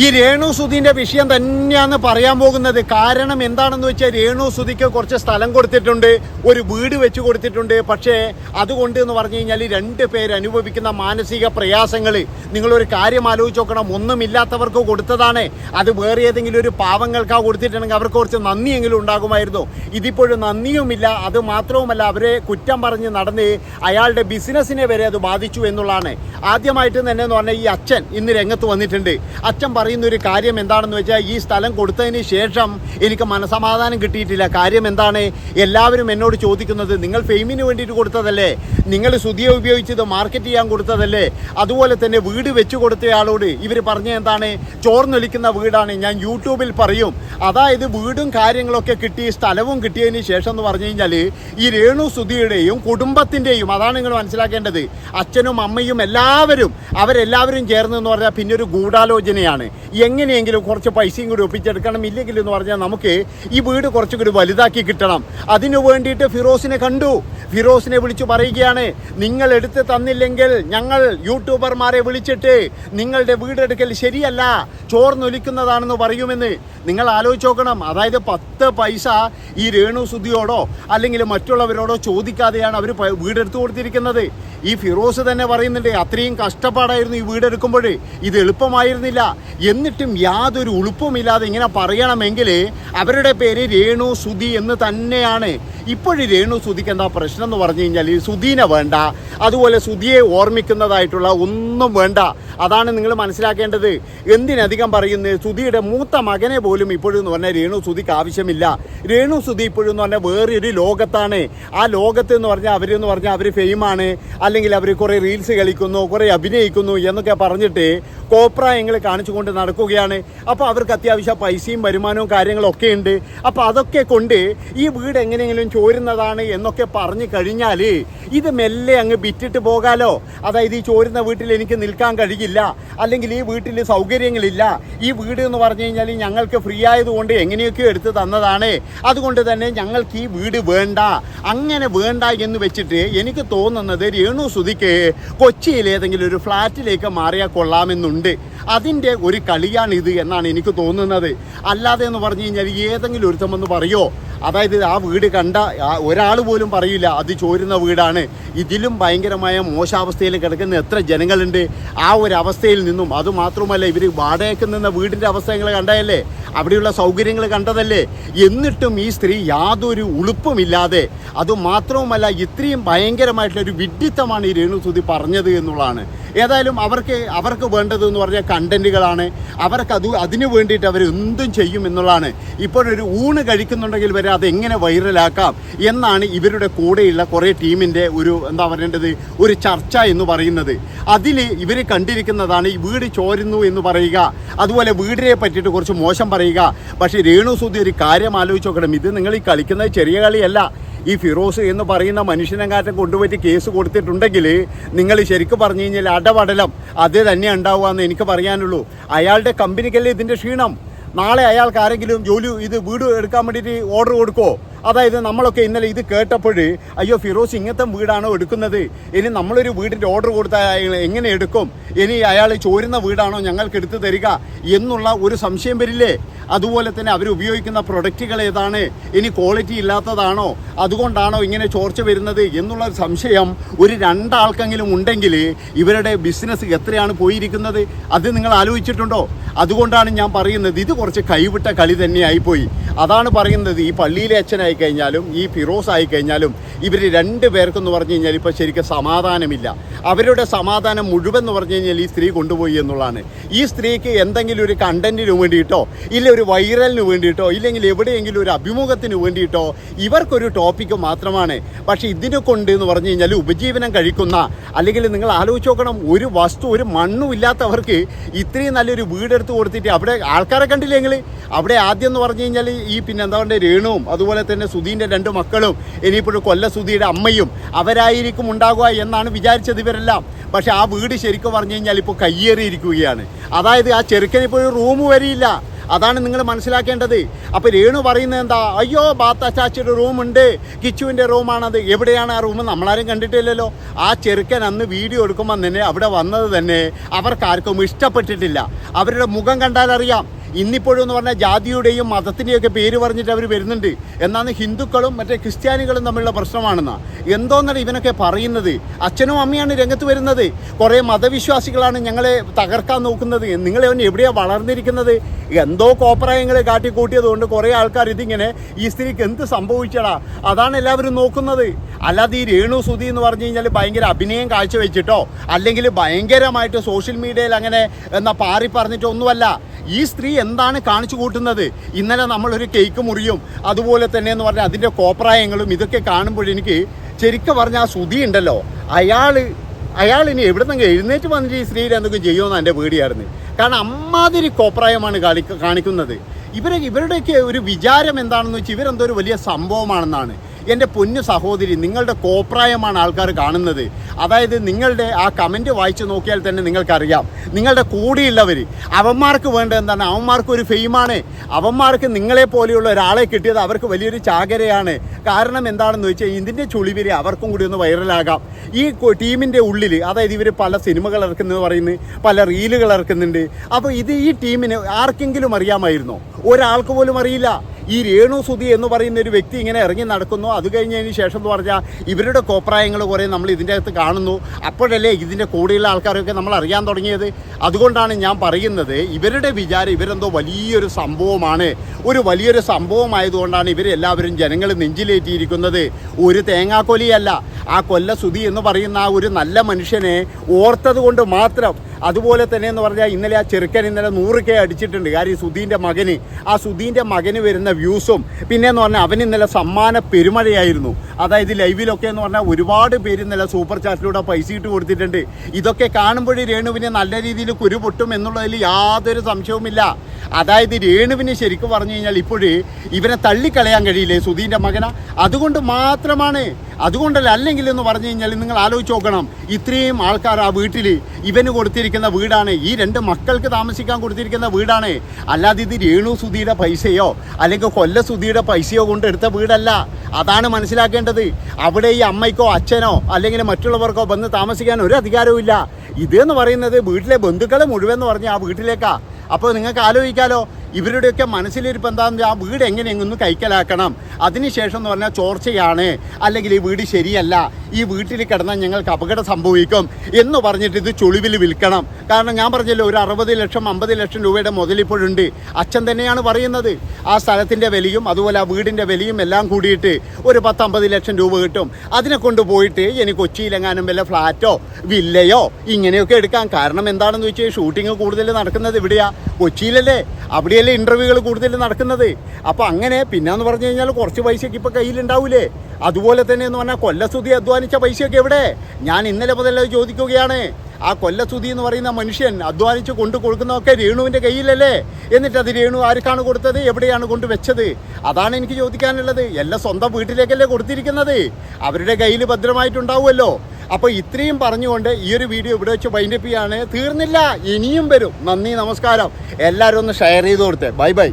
ഈ രേണു സുധീന്റെ വിഷയം തന്നെയാണ് പറയാൻ പോകുന്നത്. കാരണം എന്താണെന്ന് വെച്ചാൽ രേണു സുധിക്ക് കുറച്ച് സ്ഥലം കൊടുത്തിട്ടുണ്ട് ഒരു വീട് വെച്ച് കൊടുത്തിട്ടുണ്ട്. പക്ഷേ അതുകൊണ്ട് എന്ന് പറഞ്ഞു കഴിഞ്ഞാൽ രണ്ട് പേര് അനുഭവിക്കുന്ന മാനസിക പ്രയാസങ്ങൾ നിങ്ങളൊരു കാര്യം ആലോചിച്ച് നോക്കണം. ഒന്നുമില്ലാത്തവർക്ക് കൊടുത്തതാണ്. അത് വേറെ ഏതെങ്കിലും ഒരു പാവങ്ങൾക്കാ കൊടുത്തിട്ടുണ്ടെങ്കിൽ അവർക്ക് കുറച്ച് നന്ദിയെങ്കിലും ഉണ്ടാകുമായിരുന്നു. ഇതിപ്പോഴും നന്ദിയുമില്ല. അത് മാത്രവുമല്ല അവരെ കുറ്റം പറഞ്ഞ് നടന്ന് അയാളുടെ ബിസിനസ്സിനെ വരെ അത് ബാധിച്ചു എന്നുള്ളതാണ്. ആദ്യമായിട്ട് തന്നെ എന്ന് പറഞ്ഞാൽ ഈ അച്ഛൻ ഇന്ന് രംഗത്ത് വന്നിട്ടുണ്ട്. അച്ഛൻ പറയുന്ന ഒരു കാര്യം എന്താണെന്ന് വെച്ചാൽ ഈ സ്ഥലം കൊടുത്തതിന് ശേഷം എനിക്ക് മനസമാധാനം കിട്ടിയിട്ടില്ല. കാര്യം എന്താണ്? എല്ലാവരും എന്നോട് ചോദിക്കുന്നത് നിങ്ങൾ ഫെയിമിന് വേണ്ടിയിട്ട് കൊടുത്തതല്ലേ? നിങ്ങൾ സുതിയെ ഉപയോഗിച്ചത് മാർക്കറ്റ് ചെയ്യാൻ കൊടുത്തതല്ലേ? അതുപോലെ തന്നെ വീട് വെച്ച് കൊടുത്തയാളോട് ഇവർ പറഞ്ഞ എന്താണ്? ചോർന്നൊലിക്കുന്ന വീടാണ്. ഞാൻ യൂട്യൂബിൽ പറയും. അതായത് വീടും കാര്യങ്ങളൊക്കെ കിട്ടി സ്ഥലവും കിട്ടിയതിന് ശേഷം എന്ന് പറഞ്ഞു കഴിഞ്ഞാൽ ഈ രേണു സുധിയുടെയും കുടുംബത്തിന്റെയും അതാണ് നിങ്ങൾ മനസ്സിലാക്കേണ്ടത് അച്ഛനും അമ്മയും എല്ലാവരും അവരെല്ലാവരും ചേർന്ന് എന്ന് പറഞ്ഞാൽ പിന്നെ ഒരു ഗൂഢാലോചനയാണ്. എങ്ങനെയെങ്കിലും കുറച്ച് പൈസയും കൂടി ഒപ്പിച്ചെടുക്കണം ഇല്ലെങ്കിൽ എന്ന് പറഞ്ഞാൽ നമുക്ക് ഈ വീട് കുറച്ചും കൂടി വലുതാക്കി കിട്ടണം. അതിനു വേണ്ടിയിട്ട് ഫിറോസിനെ കണ്ടു. ഫിറോസിനെ വിളിച്ചു പറയുകയാണ് നിങ്ങൾ എടുത്ത് തന്നില്ലെങ്കിൽ ഞങ്ങൾ യൂട്യൂബർമാരെ വിളിച്ചിട്ട് നിങ്ങളുടെ വീടെടുക്കൽ ശരിയല്ല. ചോർന്നൊലിക്കുന്നതാണെന്ന് പറയുമെന്ന്. നിങ്ങൾ ആലോചിച്ച് നോക്കണം. അതായത് പത്ത് പൈസ ഈ രേണു സുധിയോടോ അല്ലെങ്കിൽ മറ്റുള്ളവരോടോ ചോദിക്കാതെയാണ് അവർ വീടെടുത്ത് കൊടുത്തിരിക്കുന്നത്. ഈ ഫിറോസ് തന്നെ പറയുന്നുണ്ട് അത്രയും കഷ്ടപ്പാടായിരുന്നു ഈ വീടെടുക്കുമ്പോഴേ. ഇത് എളുപ്പമായിരുന്നില്ല. എന്നിട്ടും യാതൊരു ഉളുപ്പുമില്ലാതെ ഇങ്ങനെ പറയണമെങ്കിൽ അവരുടെ പേര് രേണു സുധി എന്ന് തന്നെയാണ്. ഇപ്പോഴും രേണു സുധിക്ക് എന്താ പ്രശ്നം എന്ന് പറഞ്ഞു കഴിഞ്ഞാൽ ഈ സുധീനെ വേണ്ട. അതുപോലെ സുധിയെ ഓർമ്മിക്കുന്നതായിട്ടുള്ള ഒന്നും വേണ്ട. അതാണ് നിങ്ങൾ മനസ്സിലാക്കേണ്ടത്. എന്തിനധികം പറയുന്നത് സുധിയുടെ മൂത്ത മകനെ പോലും ഇപ്പോഴും എന്ന് പറഞ്ഞാൽ രേണു സുധിക്ക് ആവശ്യമില്ല. രേണു സുധി ഇപ്പോഴും എന്ന് പറഞ്ഞാൽ വേറൊരു ലോകത്താണ്. ആ ലോകത്ത് എന്ന് പറഞ്ഞാൽ അവരെന്ന് പറഞ്ഞാൽ അവർ ഫെയിമാണ്. അല്ലെങ്കിൽ അവർ കുറേ റീൽസ് കളിക്കുന്നു കുറേ അഭിനയിക്കുന്നു. എന്നൊക്കെ പറഞ്ഞിട്ട് കോപ്രായങ്ങൾ കാണിച്ചുകൊണ്ട് നടക്കുകയാണ്. അപ്പോൾ അവർക്ക് അത്യാവശ്യം പൈസയും വരുമാനവും കാര്യങ്ങളൊക്കെ ഉണ്ട്. അപ്പോൾ അതൊക്കെ കൊണ്ട് ഈ വീട് എങ്ങനെയെങ്കിലും ചോരുന്നതാണ് എന്നൊക്കെ പറഞ്ഞു കഴിഞ്ഞാൽ ഇത് മെല്ലെ അങ്ങ് വിറ്റിട്ട് പോകാലോ? അതായത് ഈ ചോരുന്ന വീട്ടിൽ എനിക്ക് നിൽക്കാൻ കഴിയില്ല. അല്ലെങ്കിൽ ഈ വീട്ടിൽ സൗകര്യങ്ങളില്ല. ഈ വീട് എന്ന് പറഞ്ഞു കഴിഞ്ഞാൽ ഞങ്ങൾക്ക് ഫ്രീ ആയതുകൊണ്ട് എങ്ങനെയൊക്കെ എടുത്ത് തന്നതാണ്. അതുകൊണ്ട് തന്നെ ഞങ്ങൾക്ക് ഈ വീട് വേണ്ട. അങ്ങനെ വേണ്ട എന്ന് വെച്ചിട്ട് എനിക്ക് തോന്നുന്നത് രേണു സുധിക്ക് കൊച്ചിയിൽ ഏതെങ്കിലും ഒരു ഫ്ലാറ്റിലേക്ക് മാറിയാൽ കൊള്ളാമെന്നുണ്ട്. അതിന്റെ ഒരു കളിയാണിത് എന്നാണ് എനിക്ക് തോന്നുന്നത്. അല്ലാതെ എന്ന് പറഞ്ഞു കഴിഞ്ഞാൽ ഏതെങ്കിലും ഒരുത്തം വന്ന് പറയോ അതായത് ആ വീട് കണ്ട ഒരാൾ പോലും പറയില്ല അത് ചോരുന്ന വീടാണ്. ഇതിലും ഭയങ്കരമായ മോശാവസ്ഥയിൽ കിടക്കുന്ന എത്ര ജനങ്ങളുണ്ട്. ആ ഒരു അവസ്ഥയിൽ നിന്നും അതുമാത്രമല്ല ഇവർ വാടകയ്ക്ക് നിന്ന വീടിന്റെ അവസ്ഥകൾ കണ്ടതല്ലേ? അവിടെയുള്ള സൗകര്യങ്ങൾ കണ്ടതല്ലേ? എന്നിട്ടും ഈ സ്ത്രീ യാതൊരു ഉളുപ്പുമില്ലാതെ അതുമാത്രവുമല്ല ഇത്രയും ഭയങ്കരമായിട്ടുള്ള ഒരു വിഡ്ഢിത്തമാണ് ഈ രേണുസുതി പറഞ്ഞത് എന്നുള്ളതാണ്. ഏതായാലും അവർക്ക് അവർക്ക് വേണ്ടത് എന്ന് പറഞ്ഞാൽ കണ്ടന്റുകളാണ്. അവർക്ക് അത് അതിനു വേണ്ടിയിട്ട് അവർ എന്തും ചെയ്യും എന്നുള്ളതാണ്. ഇപ്പോഴൊരു ഊണ് കഴിക്കുന്നുണ്ടെങ്കിൽ വരെ. അതെങ്ങനെ വൈറലാക്കാം എന്നാണ് ഇവരുടെ കൂടെയുള്ള കുറേ ടീമിന്റെ ഒരു എന്താ പറയേണ്ടത് ഒരു ചർച്ച എന്ന് പറയുന്നത്. അതിൽ ഇവർ കണ്ടിരിക്കുന്നതാണ് ഈ വീട് ചോരുന്നു എന്ന് പറയുക അതുപോലെ വീടിനെ പറ്റിയിട്ട് കുറച്ച് മോശം പറയുക. പക്ഷേ രേണു സുധി ഒരു കാര്യം ആലോചിച്ച് നോക്കണം. ഇത് നിങ്ങൾ ഈ കളിക്കുന്നത് ചെറിയ കളിയല്ല. ഈ ഫിറോസ് എന്ന് പറയുന്ന മനുഷ്യനെങ്കാറ്റം കൊണ്ടുപോയിട്ട് കേസ് കൊടുത്തിട്ടുണ്ടെങ്കിൽ നിങ്ങൾ ശരിക്കും പറഞ്ഞു കഴിഞ്ഞാൽ അടപടലം. അത് തന്നെ ഉണ്ടാവുക എന്ന് എനിക്ക് പറയാനുള്ളൂ. അയാളുടെ കമ്പനിക്കല്ലേ ഇതിന്റെ ക്ഷീണം? നാളെ അയാൾക്ക് ആരെങ്കിലും ജോലി ഇത് വീട് എടുക്കാൻ വേണ്ടിയിട്ട് ഓർഡർ കൊടുക്കുമോ അതായത് നമ്മളൊക്കെ ഇന്നലെ ഇത് കേട്ടപ്പോൾ അയ്യോ ഫിറോസ് ഇങ്ങനത്തെ വീടാണോ എടുക്കുന്നത്? ഇനി നമ്മളൊരു വീടിന്റെ ഓർഡർ കൊടുത്താൽ എങ്ങനെ എടുക്കും? ഇനി അയാൾ ചോരുന്ന വീടാണോ ഞങ്ങൾക്ക് എടുത്തു തരിക? എന്നുള്ള ഒരു സംശയം വരില്ലേ? അതുപോലെ തന്നെ അവർ ഉപയോഗിക്കുന്ന പ്രൊഡക്റ്റുകൾ ഏതാണ്? ഇനി ക്വാളിറ്റി ഇല്ലാത്തതാണോ? അതുകൊണ്ടാണോ ഇങ്ങനെ ചോർച്ച വരുന്നത്? എന്നുള്ള സംശയം ഒരു രണ്ടാൾക്കെങ്കിലും ഉണ്ടെങ്കിൽ ഇവരുടെ ബിസിനസ് എത്രയാണ് പോയിരിക്കുന്നത്? അത് നിങ്ങൾ ആലോചിച്ചിട്ടുണ്ടോ? അതുകൊണ്ടാണ് ഞാൻ പറയുന്നത് ഇത് കുറച്ച് കൈവിട്ട കളി തന്നെയായിപ്പോയി. അതാണ് പറയുന്നത് ഈ പള്ളിയിലെ അച്ഛനായി കഴിഞ്ഞാലും ഈ ഫിറോസ് ആയി കഴിഞ്ഞാലും ഇവർ രണ്ട് പേർക്കെന്ന് പറഞ്ഞു കഴിഞ്ഞാൽ ഇപ്പോൾ ശരിക്കും സമാധാനമില്ല. അവരുടെ സമാധാനം മുഴുവൻ എന്ന് പറഞ്ഞു കഴിഞ്ഞാൽ ഈ സ്ത്രീ കൊണ്ടുപോയി എന്നുള്ളതാണ്. ഈ സ്ത്രീക്ക് എന്തെങ്കിലും ഒരു കണ്ടന്റിന് വേണ്ടിയിട്ടോ ഇല്ല ഒരു വൈറലിന് വേണ്ടിയിട്ടോ ഇല്ലെങ്കിൽ എവിടെയെങ്കിലും ഒരു അഭിമുഖത്തിന് വേണ്ടിയിട്ടോ ഇവർക്കൊരു ടോപ്പിക്ക് മാത്രമാണ്. പക്ഷേ ഇതിനെ കൊണ്ട് എന്ന് പറഞ്ഞു കഴിഞ്ഞാൽ ഉപജീവനം കഴിക്കുന്ന അല്ലെങ്കിൽ നിങ്ങൾ ആലോചിച്ച് നോക്കണം ഒരു വസ്തു ഒരു മണ്ണും ഇല്ലാത്തവർക്ക് ഇത്രയും നല്ലൊരു വീടെടുത്ത് കൊടുത്തിട്ട് അവിടെ ആൾക്കാരെ കണ്ടില്ലേ അവിടെ ആദ്യം എന്ന് പറഞ്ഞു കഴിഞ്ഞാൽ ഈ പിന്നെ എന്താ പറയുക രേണുവും അതുപോലെ തന്നെ സുധീന്റെ രണ്ട് മക്കളും ഇനിയിപ്പോഴും കൊല്ല സുധിയുടെ അമ്മയും അവരായിരിക്കും ഉണ്ടാകുക എന്നാണ് വിചാരിച്ചത് ഇവരെല്ലാം. പക്ഷേ ആ വീട് ശരിക്കും പറഞ്ഞു കഴിഞ്ഞാൽ ഇപ്പോൾ കയ്യേറിയിരിക്കുകയാണ്. അതായത് ആ ചെറുക്കനിപ്പോൾ ഒരു റൂം വരിയില്ല. അതാണ് നിങ്ങൾ മനസ്സിലാക്കേണ്ടത്. അപ്പോൾ രേണു പറയുന്നത് എന്താ? അയ്യോ ബാത്ത് അച്ചാച്ചിയുടെ റൂമുണ്ട്. കിച്ചുവിന്റെ റൂമാണത്. എവിടെയാണ് ആ റൂം? നമ്മളാരും കണ്ടിട്ടില്ലല്ലോ. ആ ചെറുക്കൻ അന്ന് വീഡിയോ എടുക്കുമ്പോൾ തന്നെ അവിടെ വന്നത് തന്നെ അവർക്കാർക്കും ഇഷ്ടപ്പെട്ടിട്ടില്ല. അവരുടെ മുഖം കണ്ടാൽ അറിയാം ഇന്നിപ്പോഴും എന്ന് പറഞ്ഞാൽ ജാതിയുടെയും മതത്തിന്റെയൊക്കെ പേര് പറഞ്ഞിട്ട് അവർ വരുന്നുണ്ട്. എന്നാണ് ഹിന്ദുക്കളും മറ്റേ ക്രിസ്ത്യാനികളും തമ്മിലുള്ള പ്രശ്നമാണെന്നാ. എന്തോന്നാണ് ഇവനൊക്കെ പറയുന്നത്? അച്ഛനും അമ്മയാണ് രംഗത്ത് വരുന്നത്. കുറേ മതവിശ്വാസികളാണ് ഞങ്ങളെ തകർക്കാൻ നോക്കുന്നത്. നിങ്ങളെ അവൻ എവിടെയാണ് വളർന്നിരിക്കുന്നത്? എന്തോ കോപ്രായങ്ങൾ കാട്ടിക്കൂട്ടിയത് കൊണ്ട് കുറേ ആൾക്കാർ ഇതിങ്ങനെ ഈ സ്ത്രീക്ക് എന്ത് സംഭവിച്ചടാ? അതാണ് എല്ലാവരും നോക്കുന്നത്. അല്ലാതെ ഈ രേണു സുതി എന്ന് പറഞ്ഞു കഴിഞ്ഞാൽ ഭയങ്കര അഭിനയം കാഴ്ചവെച്ചിട്ടോ അല്ലെങ്കിൽ ഭയങ്കരമായിട്ട് സോഷ്യൽ മീഡിയയിൽ അങ്ങനെ എന്നാ പാറി പറഞ്ഞിട്ടോ ഒന്നുമല്ല ഈ സ്ത്രീ എന്താണ് കാണിച്ചു കൂട്ടുന്നത്? ഇന്നലെ നമ്മളൊരു കേക്ക് മുറിയും അതുപോലെ തന്നെ എന്ന് പറഞ്ഞാൽ അതിന്റെ കോപ്രായങ്ങളും ഇതൊക്കെ കാണുമ്പോൾ എനിക്ക് ശരിക്കും പറഞ്ഞ ആ സുധി ഉണ്ടല്ലോ. അയാൾ അയാൾ ഇനി എവിടെ നിന്ന് എഴുന്നേറ്റ് വന്നിട്ട് ഈ സ്ത്രീയിൽ എന്തൊക്കെ ചെയ്യുമെന്ന് എന്റെ പേടിയായിരുന്നു. കാരണം അമ്മാതിരി കോപ്രായമാണ് കാണി കാണിക്കുന്നത്. ഇവരെ ഇവരുടെയൊക്കെ ഒരു വിചാരം എന്താണെന്ന് വെച്ചാൽ ഇവരെന്തോ ഒരു വലിയ സംഭവമാണെന്നാണ്. എന്റെ പൊന്നു സഹോദരി നിങ്ങളുടെ കോപ്രായമാണ് ആൾക്കാർ കാണുന്നത്. അതായത് നിങ്ങളുടെ ആ കമന്റ് വായിച്ച് നോക്കിയാൽ തന്നെ നിങ്ങൾക്കറിയാം. നിങ്ങളുടെ കൂടെയുള്ളവർ അവന്മാർക്ക് വേണ്ട എന്താണ്? അവന്മാർക്ക് ഒരു ഫെയിമാണ് അവന്മാർക്ക് നിങ്ങളെ പോലെയുള്ള ഒരാളെ കിട്ടിയത് അവർക്ക് വലിയൊരു ചാകരയാണ്. കാരണം എന്താണെന്ന് വെച്ചാൽ ഇതിന്റെ ചുളിവിരി അവർക്കും കൂടി ഒന്ന് വൈറലാകാം. ഈ ടീമിന്റെ ഉള്ളിൽ അതായത് ഇവർ പല സിനിമകൾ ഇറക്കുന്നത് പറയുന്നു പല റീലുകൾ ഇറക്കുന്നുണ്ട്. അപ്പോൾ ഇത് ഈ ടീമിന് ആർക്കെങ്കിലും അറിയാമായിരുന്നോ? ഒരാൾക്ക് പോലും അറിയില്ല. ഈ രേണു സുധി എന്ന് പറയുന്ന ഒരു വ്യക്തി ഇങ്ങനെ ഇറങ്ങി നടക്കുന്നു. അത് കഴിഞ്ഞതിന് ശേഷം എന്ന് പറഞ്ഞാൽ ഇവരുടെ കോപ്രായങ്ങൾ കുറേ നമ്മൾ ഇതിന്റെ അകത്ത് കാണുന്നു. അപ്പോഴല്ലേ ഇതിന്റെ കൂടെയുള്ള ആൾക്കാരൊക്കെ നമ്മൾ അറിയാൻ തുടങ്ങിയത്? അതുകൊണ്ടാണ് ഞാൻ പറയുന്നത് ഇവരുടെ വിചാരം ഇവരെന്തോ വലിയൊരു സംഭവമാണ്. ഒരു വലിയൊരു സംഭവമായതുകൊണ്ടാണ് ഇവരെല്ലാവരും ജനങ്ങൾ നെഞ്ചിലേറ്റിയിരിക്കുന്നത്. ഒരു തേങ്ങാക്കൊലിയല്ല. ആ കൊല്ല സുധി എന്ന് പറയുന്ന ആ ഒരു നല്ല മനുഷ്യനെ ഓർത്തത് കൊണ്ട് മാത്രം അതുപോലെ തന്നെ എന്ന് പറഞ്ഞാൽ ഇന്നലെ ആ ചെറുക്കൻ ഇന്നലെ നൂറ് കെ അടിച്ചിട്ടുണ്ട്. കാര്യം സുധീന്റെ മകന്. ആ സുധീന്റെ മകന് വരുന്ന വ്യൂസും പിന്നെ എന്ന് പറഞ്ഞാൽ അവൻ ഇന്നലെ സമ്മാന പെരുമഴയായിരുന്നു. അതായത് ലൈവിലൊക്കെ എന്ന് പറഞ്ഞാൽ ഒരുപാട് പേര് ഇന്നലെ സൂപ്പർ ചാറ്റിലൂടെ പൈസ ഇട്ട് കൊടുത്തിട്ടുണ്ട്. ഇതൊക്കെ കാണുമ്പോഴേ രേണുവിനെ നല്ല രീതിയിൽ കുരു പൊട്ടും എന്നുള്ളതിൽ യാതൊരു സംശയവുമില്ല. അതായത് രേണുവിന് ശരിക്കും പറഞ്ഞു കഴിഞ്ഞാൽ ഇപ്പോഴേ ഇവനെ തള്ളിക്കളയാൻ കഴിയില്ലേ സുധീന്റെ മകന? അതുകൊണ്ട് മാത്രമാണ്. അതുകൊണ്ടല്ല അല്ലെങ്കിൽ എന്ന് പറഞ്ഞു കഴിഞ്ഞാൽ നിങ്ങൾ ആലോചിച്ച് നോക്കണം. ഇത്രയും ആൾക്കാർ ആ വീട്ടിൽ ഇവന് കൊടുത്തിരിക്കുന്ന വീടാണ്. ഈ രണ്ട് മക്കൾക്ക് താമസിക്കാൻ കൊടുത്തിരിക്കുന്ന വീടാണ്. അല്ലാതെ ഇത് രേണു സുധിയുടെ പൈസയോ അല്ലെങ്കിൽ കൊല്ല സുധിയുടെ പൈസയോ കൊണ്ടെടുത്ത വീടല്ല. അതാണ് മനസ്സിലാക്കേണ്ടത്. അവിടെ ഈ അമ്മയ്ക്കോ അച്ഛനോ അല്ലെങ്കിൽ മറ്റുള്ളവർക്കോ വന്ന് താമസിക്കാൻ ഒരു അധികാരവും ഇല്ല. ഇതെന്ന് പറയുന്നത് വീട്ടിലെ ബന്ധുക്കളെ മുഴുവൻ എന്ന് ആ വീട്ടിലേക്കാ. അപ്പോൾ നിങ്ങൾക്ക് ആലോചിക്കാലോ ഇവരുടെയൊക്കെ മനസ്സിലിരിപ്പ് എന്താണെന്ന് ആ വീട് എങ്ങനെയെങ്കിലും കൈക്കലാക്കണം. അതിനുശേഷം എന്ന് പറഞ്ഞാൽ ചോർച്ചയാണ്. അല്ലെങ്കിൽ ഈ വീട് ശരിയല്ല. ഈ വീട്ടിൽ കിടന്നാൽ ഞങ്ങൾക്ക് അപകടം സംഭവിക്കും എന്ന് പറഞ്ഞിട്ട് ഇത് ചുളിവിൽ വിൽക്കണം. കാരണം ഞാൻ പറഞ്ഞല്ലോ ഒരു അറുപത് ലക്ഷം അമ്പത് ലക്ഷം രൂപയുടെ മുതലിപ്പോഴുണ്ട് അച്ഛൻ തന്നെയാണ് പറയുന്നത്. ആ സ്ഥലത്തിന്റെ വിലയും അതുപോലെ ആ വീടിന്റെ വിലയും എല്ലാം കൂടിയിട്ട് ഒരു പത്തമ്പത് ലക്ഷം രൂപ കിട്ടും. അതിനെ കൊണ്ട് പോയിട്ട് എനിക്ക് കൊച്ചിയിലെങ്ങാനും വല്ല ഫ്ലാറ്റോ വില്ലയോ ഇങ്ങനെയൊക്കെ എടുക്കാം. കാരണം എന്താണെന്ന് വെച്ചാൽ ഷൂട്ടിങ് കൂടുതൽ നടക്കുന്നത് ഇവിടെയാണ് കൊച്ചിയിലല്ലേ? അവിടെയല്ലേ ഇന്റർവ്യൂകൾ കൂടുതൽ നടക്കുന്നത്. അപ്പോൾ അങ്ങനെ പിന്നെന്ന് പറഞ്ഞു കഴിഞ്ഞാൽ കുറച്ച് പൈസയൊക്കെ ഇപ്പോൾ കയ്യിലുണ്ടാവൂലേ? അതുപോലെ തന്നെ എന്ന് പറഞ്ഞാൽ കൊല്ലസ്തുതി അധ്വാനിച്ച പൈസയൊക്കെ എവിടെ? ഞാൻ ഇന്നലെ മുതൽ ചോദിക്കുകയാണ്. ആ കൊല്ലസ്തുതി എന്ന് പറയുന്ന മനുഷ്യൻ അധ്വാനിച്ച് കൊണ്ടു കൊടുക്കുന്നതൊക്കെ രേണുവിന്റെ കയ്യിലല്ലേ? എന്നിട്ട് അത് രേണു ആർക്കാണ് കൊടുത്തത്? എവിടെയാണ് കൊണ്ട് വെച്ചത്? അതാണ് എനിക്ക് ചോദിക്കാനുള്ളത്. എല്ലാം സ്വന്തം വീട്ടിലേക്കല്ലേ കൊടുത്തിരിക്കുന്നത്? അവരുടെ കയ്യിൽ ഭദ്രമായിട്ടുണ്ടാവുമല്ലോ. അപ്പോൾ ഇത്രയും പറഞ്ഞുകൊണ്ട് ഈ ഒരു വീഡിയോ ഇവിടെ വെച്ച് വൈൻഡപ്പ് ചെയ്യാണ്. തീർന്നില്ല. ഇനിയും വരും. നന്ദി നമസ്കാരം. എല്ലാവരും ഒന്ന് ഷെയർ ചെയ്ത് കൊടുത്തേ. Bye bye.